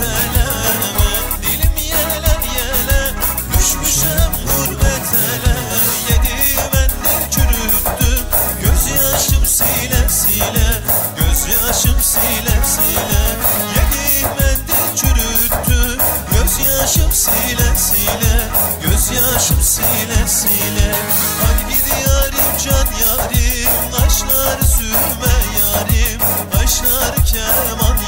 eleme Dilim yelen yele Düşmüşem gurbet ele Yedim ender çürüttüm Gözyaşım sile sile Gözyaşım sile sile Yedim ender çürüttüm Gözyaşım sile sile Gözyaşım sile sile Hadi gidi yarim can yarim Kaşlar sürme yarim Kaşlar keman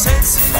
sensitive.